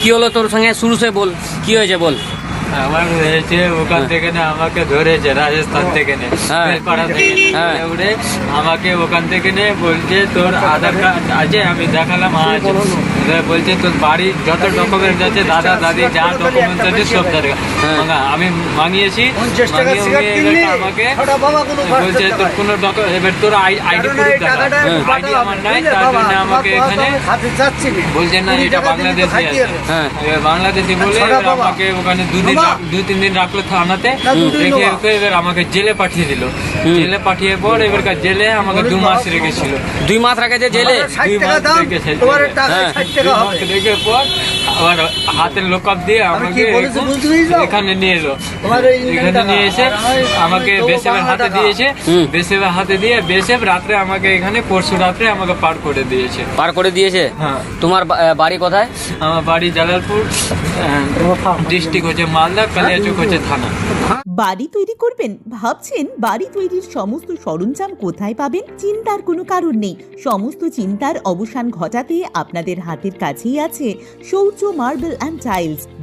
কি হলো তোর সঙ্গে? শুরু সে বল। কি হয়েছে বল। আমার হয়েছে ওখান থেকে না আমাকে ধরেছে রাজস্থান থেকে নে হ্যাঁ। বেলপাড়া থেকে হ্যাঁ। আমাকে ওখান থেকে নে বলছে তোর আধার কার্ড আছে আমি দেখালাম হ্যাঁ আছে বলছে তোর বাড়ি যত ডকুমেন্ট আছে দাদা দাদি যা ডকুমেন্টস আছে সব দরকার হ্যাঁ। আমি মাঙিয়েছি আমাকে বলছে তোর। কোনো ডকুমেন্ট এবার তোর আইডি প্রুফ। আইডি আমার নাই তার জন্য আমাকে এখানে। বলছে না। এটা বাংলাদেশে আছে। হ্যাঁ এবার বাংলাদেশি বলে এবার আমাকে ওখানে দুদিন দু তিন দিন রাখল থানাতে। রেখে ওকে এবার আমাকে জেলে পাঠিয়ে দিল। জেলে পাঠিয়ে পর এবার জেলে আমাকে দু মাস রেখেছিল। দুই মাস রেখেছে জেলে? দুই মাস দাম, রেখেছে তোমার আবার হাতের লোকআপ দিয়ে আমাকে? এখানে নিয়ে এলো। এখানে নিয়ে এসে আমাকে আমি বেসেবের হাতে দিয়েছে। বেসেবের হাতে দিয়ে বেসেব রাত্রে আমাকে এখানে পরশু রাত্রে আমাকে পার করে দিয়েছে। পার করে দিয়েছে? হ্যাঁ। তোমার বাড়ি কোথায়? আমার বাড়ি জালালপুর ডিস্ট্রিক্ট হচ্ছে মালদা কালিয়াচক হচ্ছে থানা। বাড়ি তৈরি করবেন? ভাবছেন বাড়ি তৈরির সমস্ত সরঞ্জাম কোথায় পাবেন? চিন্তার কোনো কারণ নেই। সমস্ত চিন্তার অবসান ঘটাতে আপনাদের হাতের কাছেই আছে শৌর্য মার্বেল অ্যান্ড টাইলস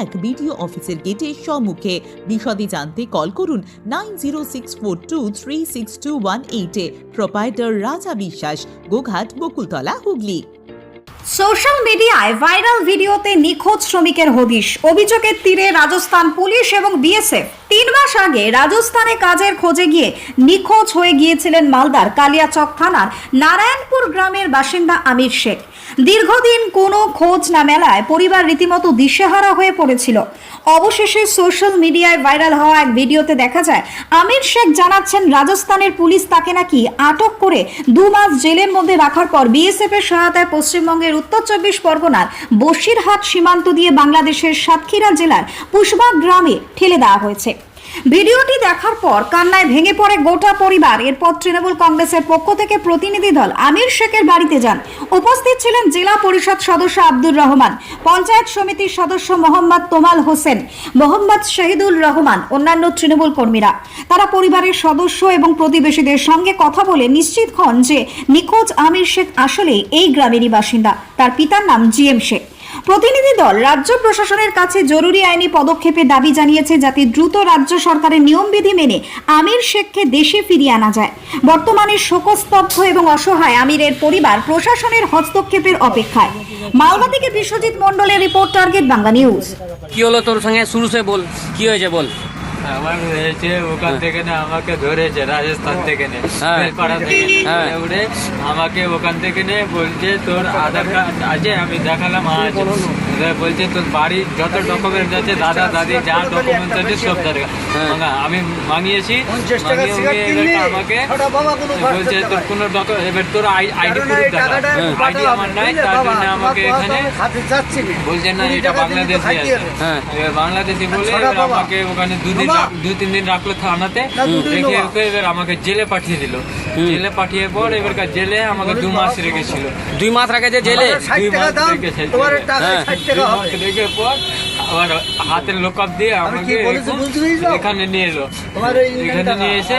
এক বিডিও অফিসের গেটের সম্মুখে। বিশদে জানতে কল করুন nine zero six four two three six two one এইটে প্রোপাইটার রাজা বিশ্বাস, গোঘাট, বকুলতলা, হুগলি। সোশ্যাল মিডিয়ায় ভাইরাল ভিডিওতে নিখোঁজ শ্রমিকের হদিশ, অভিযোগের তীরে রাজস্থান পুলিশ এবং বিএসএফ। তিন মাস আগে রাজস্থানে কাজের খোঁজে গিয়ে নিখোঁজ হয়ে গিয়েছিলেন মালদার কালিয়াচক থানার নারায়ণপুর গ্রামের বাসিন্দা আমির শেখ। দীর্ঘদিন কোনো খোঁজ না মেলায় পরিবার রীতিমতো দিশেহারা হয়ে পড়েছিল। অবশেষে সোশ্যাল মিডিয়ায় ভাইরাল হওয়া এক ভিডিওতে দেখা যায়, আমির শেখ জানাচ্ছেন রাজস্থানের পুলিশ তাকে নাকি আটক করে দু মাস জেলের মধ্যে রাখার পর বিএসএফ এর সহায়তায় পশ্চিমবঙ্গের উত্তর চব্বিশ পরগনার বসিরহাট সীমান্ত দিয়ে বাংলাদেশের সাতক্ষীরা জেলার পুষ্পা গ্রামে ঠেলে দেওয়া হয়েছে। ভিডিওটি দেখার পর কান্নায় ভেঙে পড়ে গোটা পরিবার। এরপর তৃণমূল কংগ্রেসের পক্ষ থেকে প্রতিনিধি দল আমির শেখের বাড়িতে যান। উপস্থিত ছিলেন জেলা পরিষদ সদস্য আব্দুর রহমান, পঞ্চায়েত সমিতির সদস্য মোহাম্মদ তোমাল হোসেন, মোহাম্মদ শহীদুল রহমান, অন্যান্য তৃণমূল কর্মীরা। তারা পরিবারের সদস্য এবং প্রতিবেশীদের সঙ্গে কথা বলে নিশ্চিত হন যে নিখোঁজ আমির শেখ আসলে এই গ্রামেরই বাসিন্দা। তার পিতার নাম জি এম শেখ। প্রতিনিধি দল রাজ্য প্রশাসনের কাছে জরুরি আইনি পদক্ষেপের দাবি জানিয়েছে যাতে দ্রুত রাজ্য সরকারের নিয়মবিধি মেনে আমির শেখকে দেশে ফিরিয়ে আনা যায়। বর্তমানে শোকস্তব্ধ এবং অসহায় আমিরের পরিবার প্রশাসনের হস্তক্ষেপের অপেক্ষায়। মালদা থেকে বিশ্বজিৎ মন্ডলের রিপোর্ট, টার্গেট বাংলা নিউজ। কি হলো তোর সঙ্গে? শুরু সে বল। কি হয়েছে বল? আমার হয়েছে ওখান থেকে না আমাকে ধরেছে রাজস্থান থেকে নে হ্যাঁ। থেকে হ্যাঁ। উড়ে আমাকে ওখান থেকে নে বলছে তোর আধার কার্ড আছে আমি দেখালাম হ্যাঁ আছে বলছে তোর বাড়ি যত ডকুমেন্ট আছে দাদা দাদি যা ডকুমেন্ট আছে সব দরকার হ্যাঁ। আমি মাঙিয়েছি আমাকে বলছে তোর কোনো ডকুমেন্ট এবার তোর আইডি প্রুফ দেখা আইডি আমার নাই তার জন্য আমাকে এখানে। বলছে না এটা বাংলাদেশি আছে। হ্যাঁ বাংলাদেশি বলে আমাকে ওখানে দুদিন দু তিন দিন রাখল থানাতে। রেখে এবার আমাকে জেলে পাঠিয়ে দিল। জেলে পাঠিয়ে পর এবার জেলে আমাকে দু মাস রেখেছিল। দুই মাস রেখেছে জেলে? দুই মাস রেখেছে হ্যাঁ। দুই টাকা মাস হবে। রেখে পর আবার হাতের লোকআপ দিয়ে আমাকে? এখানে নিয়ে এলো। এখানে নিয়ে এসে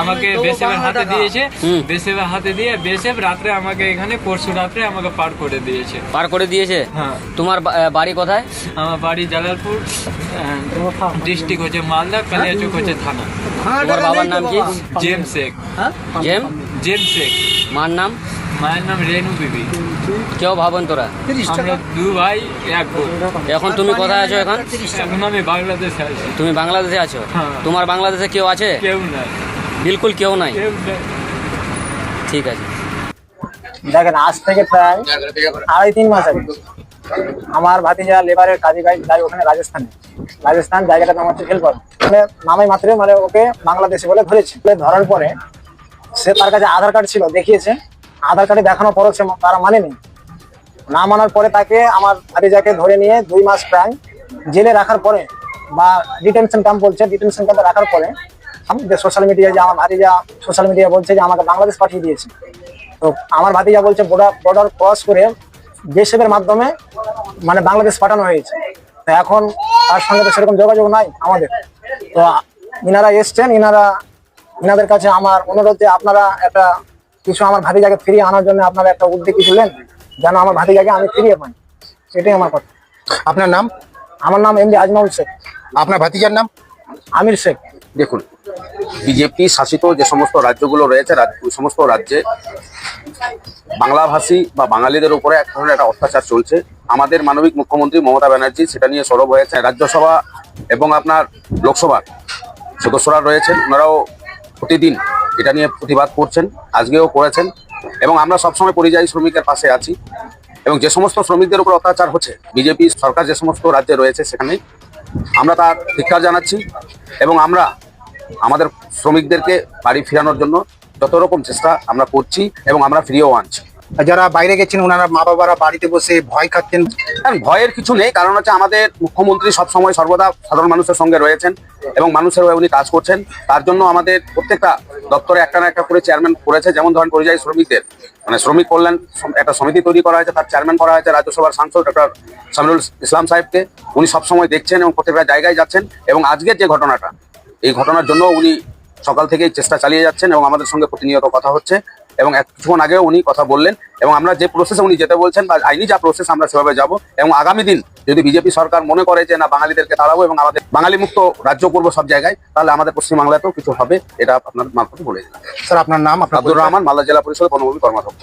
আমাকে বেসেবের হাতে দিয়েছে। বেসেবের হাতে দিয়ে বেসেব রাত্রে আমাকে এখানে পরশু রাত্রে আমাকে পার করে দিয়েছে। পার করে দিয়েছে? হ্যাঁ। তোমার বাড়ি কোথায়? আমার বাড়ি জালালপুর ডিস্ট্রিক্ট হচ্ছে মালদা কালিয়াচক হচ্ছে থানা। তোমার বাবার নাম কি? জেম শেখ। হ্যাঁ? জেম? জেম শেখ। মার নাম? মায়ের নাম রেনু বিবি। কেউ ভাবন তোরা? আমরা দু ভাই এক এখন তুমি কোথায় আছো এখন? এখন আমি বাংলাদেশে আছি। তুমি বাংলাদেশে আছো? হ্যাঁ। তোমার বাংলাদেশে কেউ আছে? কেউ নাই। বিলকুল কেউ নাই? কেউ নাই। ঠিক আছে। দেখেন আজ থেকে প্রায় আড়াই তিন মাস আগে। আমার ভাতিজা লেবারের কাজে যায় ওখানে রাজস্থানে। রাজস্থান জায়গাটা নাম হচ্ছে ভেলপর মানে নামাই মাত্রে মানে ওকে বাংলাদেশে বলে ধরেছে। ধরার পরে সে তার কাছে আধার কার্ড ছিল, দেখিয়েছে। আধার কার্ডে দেখানোর পরও সে তারা মানেনি না মানার পরে তাকে আমার ভাতিজাকে ধরে নিয়ে দুই মাস প্রায় জেলে রাখার পরে বা ডিটেনশন ক্যাম্প বলছে ডিটেনশন ক্যাম্পে রাখার পরে সোশ্যাল মিডিয়ায় যে আমার ভাতিজা সোশ্যাল মিডিয়া বলছে যে আমাকে বাংলাদেশ পাঠিয়ে দিয়েছে। তো আমার ভাতিজা বলছে বর্ডার বর্ডার ক্রস করে এর মাধ্যমে মানে বাংলাদেশ পাঠানো হয়েছে। তো এখন তার সঙ্গে তো সেরকম যোগাযোগ নাই আমাদের। তো ইনারা এসছেন ইনারা ইনাদের কাছে আমার অনুরোধ যে আপনারা একটা কিছু আমার ভাতিজাকে ফিরিয়ে আনার জন্য আপনারা একটা উদ্যোগ কিছু নেন যেন আমার ভাতিজাকে আমি ফিরিয়ে পাই। সেটাই আমার কথা। আপনার নাম? আমার নাম এম এমডি আজমাউল শেখ। আপনার ভাতিজার নাম? আমির শেখ। দেখুন বিজেপি শাসিত যে সমস্ত রাজ্যগুলো রয়েছে সমস্ত রাজ্যে বাংলাভাষী বা বাঙালিদের উপরে এক ধরনের একটা অত্যাচার চলছে। আমাদের মানবিক মুখ্যমন্ত্রী মমতা ব্যানার্জি সেটা নিয়ে সরব হয়েছে রাজ্যসভা এবং আপনার লোকসভার সদস্যরা রয়েছেন, ওনারাও প্রতিদিন এটা নিয়ে প্রতিবাদ করছেন, আজকেও করেছেন এবং আমরা সবসময় পরিযায়ী শ্রমিকের পাশে আছি এবং যে সমস্ত শ্রমিকদের উপর অত্যাচার হচ্ছে বিজেপি সরকার যে সমস্ত রাজ্যে রয়েছে সেখানে, আমরা তার ধিক্কার জানাচ্ছি এবং আমরা আমাদের শ্রমিকদেরকে বাড়ি ফেরানোর জন্য যত রকম চেষ্টা আমরা করছি এবং আমরা ফিরিয়েও আনছি। যারা বাইরে গেছেন ওনারা মা বাবারা বাড়িতে বসে ভয় খাচ্ছেন? কারণ ভয়ের কিছু নেই কারণ হচ্ছে আমাদের মুখ্যমন্ত্রী সবসময় সর্বদা সাধারণ মানুষের সঙ্গে রয়েছেন এবং মানুষের হয়ে উনি কাজ করছেন। তার জন্য আমাদের প্রত্যেকটা দপ্তরে একটা না একটা করে চেয়ারম্যান করেছে যেমন ধরেন পরিযায়ী শ্রমিকদের। মানে শ্রমিক কল্যাণ একটা সমিতি তৈরি করা হয়েছে তার চেয়ারম্যান করা হয়েছে রাজ্যসভার সাংসদ ডক্টর সামিরুল ইসলাম সাহেবকে। উনি সবসময় দেখছেন এবং প্রত্যেকটা জায়গায় যাচ্ছেন। এবং আজকের যে ঘটনাটা এই ঘটনার জন্য উনি সকাল থেকেই চেষ্টা চালিয়ে যাচ্ছেন এবং আমাদের সঙ্গে প্রতিনিয়ত কথা হচ্ছে এবং এক কিছুক্ষণ আগেও উনি কথা বললেন এবং আমরা যে প্রসেসে উনি যেতে বলছেন বা আইনি যা প্রসেস আমরা সেভাবে যাব এবং আগামী দিন যদি বিজেপি সরকার মনে করে যে না বাঙালিদেরকে তাড়াবো এবং আমাদের বাঙালি মুক্ত রাজ্য করব সব জায়গায় তাহলে আমাদের পশ্চিমবাংলাতেও কিছু হবে এটা আপনার মারফত বলে দিলাম। স্যার আপনার নাম আব্দুর রহমান মালদা জেলা পরিষদের বনভূমি কর্মাধ্যক্ষ।